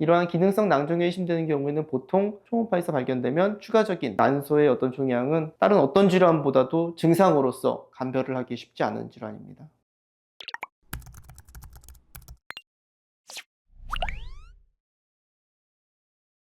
이러한 기능성 낭종에 의심되는 경우에는 보통 초음파에서 발견되면 추가적인 난소의 어떤 종양은 다른 어떤 질환보다도 증상으로서 감별을 하기 쉽지 않은 질환입니다.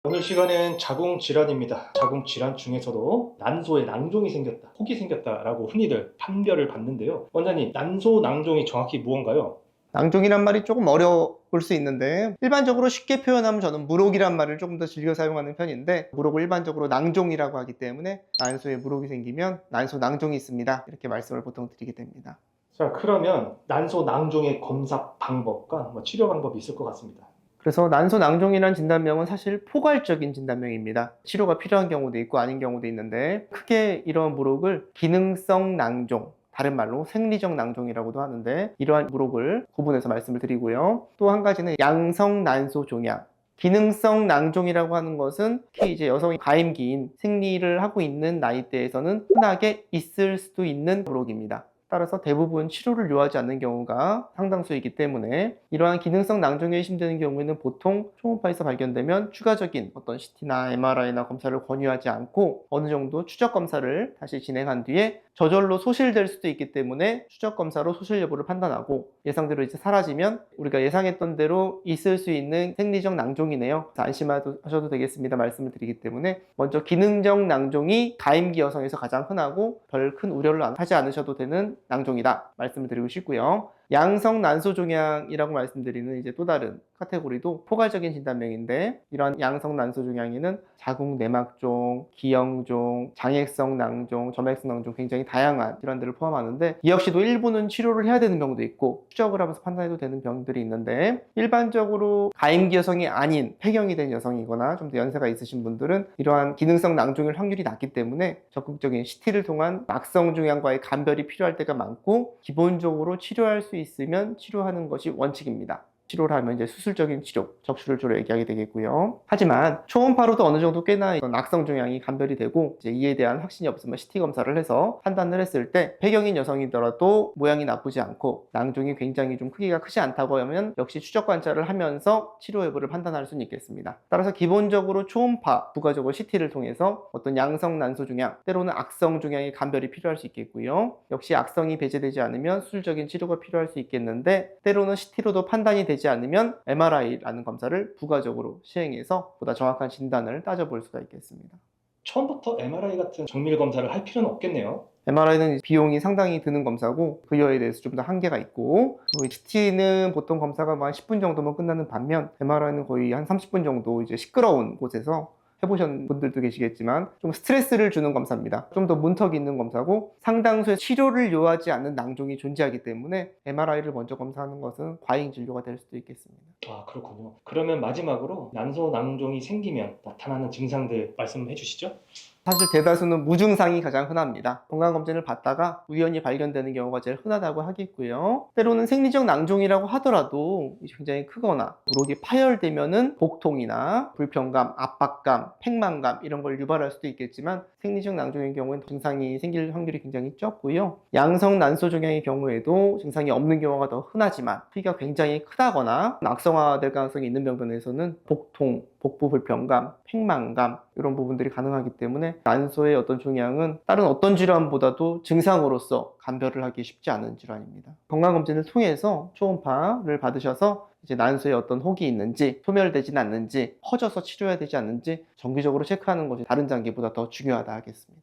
오늘 시간은 자궁 질환입니다. 자궁 질환 중에서도 난소에 낭종이 생겼다, 혹이 생겼다라고 흔히들 판별을 받는데요. 원장님, 난소 낭종이 정확히 무언가요? 낭종이란 말이 조금 어려울 수 있는데 일반적으로 쉽게 표현하면 저는 무록이란 말을 조금 더 즐겨 사용하는 편인데 무록을 일반적으로 낭종이라고 하기 때문에 난소에 무록이 생기면 난소 낭종이 있습니다. 이렇게 말씀을 보통 드리게 됩니다. 자, 그러면 난소 낭종의 검사 방법과 뭐 치료 방법이 있을 것 같습니다. 그래서 난소 낭종이라는 진단명은 사실 포괄적인 진단명입니다. 치료가 필요한 경우도 있고 아닌 경우도 있는데 크게 이런 무록을 기능성 낭종 다른 말로 생리적 낭종이라고도 하는데 이러한 무록을 구분해서 말씀을 드리고요. 또 한 가지는 양성 난소 종양. 기능성 낭종이라고 하는 것은 특히 이제 여성이 가임기인 생리를 하고 있는 나이대에서는 흔하게 있을 수도 있는 무록입니다. 따라서 대부분 치료를 요하지 않는 경우가 상당수이기 때문에 이러한 기능성 낭종에 의심되는 경우에는 보통 초음파에서 발견되면 추가적인 어떤 CT나 MRI나 검사를 권유하지 않고 어느 정도 추적 검사를 다시 진행한 뒤에 저절로 소실될 수도 있기 때문에 추적 검사로 소실 여부를 판단하고 예상대로 이제 사라지면 우리가 예상했던 대로 있을 수 있는 생리적 낭종이네요. 안심하셔도 되겠습니다. 말씀을 드리기 때문에 먼저 기능적 낭종이 가임기 여성에서 가장 흔하고 별 큰 우려를 하지 않으셔도 되는 낭종이다 말씀을 드리고 싶고요. 양성 난소 종양이라고 말씀드리는 이제 또 다른 카테고리도 포괄적인 진단명인데 이러한 양성 난소 종양에는 자궁 내막종, 기형종, 장액성 낭종, 점액성 낭종 굉장히 다양한 질환들을 포함하는데 이 역시도 일부는 치료를 해야 되는 병도 있고 추적을 하면서 판단해도 되는 병들이 있는데 일반적으로 가임기 여성이 아닌 폐경이 된 여성이거나 좀 더 연세가 있으신 분들은 이러한 기능성 낭종일 확률이 낮기 때문에 적극적인 CT를 통한 막성 종양과의 감별이 필요할 때가 많고 기본적으로 치료할 수 있으면 치료하는 것이 원칙입니다. 치료를 하면 이제 수술적인 치료, 적출을 주로 얘기하게 되겠고요. 하지만 초음파로도 어느 정도 꽤나 악성 종양이 감별이 되고 이제 이에 대한 확신이 없으면 CT 검사를 해서 판단을 했을 때 폐경인 여성이더라도 모양이 나쁘지 않고 낭종이 굉장히 좀 크기가 크지 않다고 하면 역시 추적 관찰을 하면서 치료 여부를 판단할 수는 있겠습니다. 따라서 기본적으로 초음파, 부가적으로 CT를 통해서 어떤 양성 난소 종양, 때로는 악성 종양의 감별이 필요할 수 있겠고요. 역시 악성이 배제되지 않으면 수술적인 치료가 필요할 수 있겠는데 때로는 CT로도 판단이 되지 않으면 MRI라는 검사를 부가적으로 시행해서 보다 정확한 진단을 따져볼 수가 있겠습니다. 처음부터 MRI 같은 정밀 검사를 할 필요는 없겠네요. MRI는 비용이 상당히 드는 검사고 그 여에 대해서 좀 더 한계가 있고 또 CT는 보통 검사가 뭐한 10분 정도면 끝나는 반면 MRI는 거의 한 30분 정도 이제 시끄러운 곳에서 해보신 분들도 계시겠지만 좀 스트레스를 주는 검사입니다. 좀 더 문턱이 있는 검사고 상당수의 치료를 요하지 않는 낭종이 존재하기 때문에 MRI를 먼저 검사하는 것은 과잉 진료가 될 수도 있겠습니다. 아, 그렇군요. 그러면 마지막으로 난소 낭종이 생기면 나타나는 증상들 말씀해 주시죠. 사실 대다수는 무증상이 가장 흔합니다. 건강검진을 받다가 우연히 발견되는 경우가 제일 흔하다고 하겠고요. 때로는 생리적 낭종이라고 하더라도 굉장히 크거나 무록이 파열되면은 복통이나 불편감, 압박감, 팽만감 이런 걸 유발할 수도 있겠지만 생리적 낭종의 경우에는 증상이 생길 확률이 굉장히 적고요. 양성 난소 종양의 경우에도 증상이 없는 경우가 더 흔하지만 크기가 굉장히 크다거나 악성화될 가능성이 있는 병변에서는 복통, 복부 불편감, 팽만감 이런 부분들이 가능하기 때문에 난소의 어떤 종양은 다른 어떤 질환보다도 증상으로서 감별을 하기 쉽지 않은 질환입니다. 건강검진을 통해서 초음파를 받으셔서 이제 난소에 어떤 혹이 있는지 소멸되지는 않는지 퍼져서 치료해야 되지 않는지 정기적으로 체크하는 것이 다른 장기보다 더 중요하다 하겠습니다.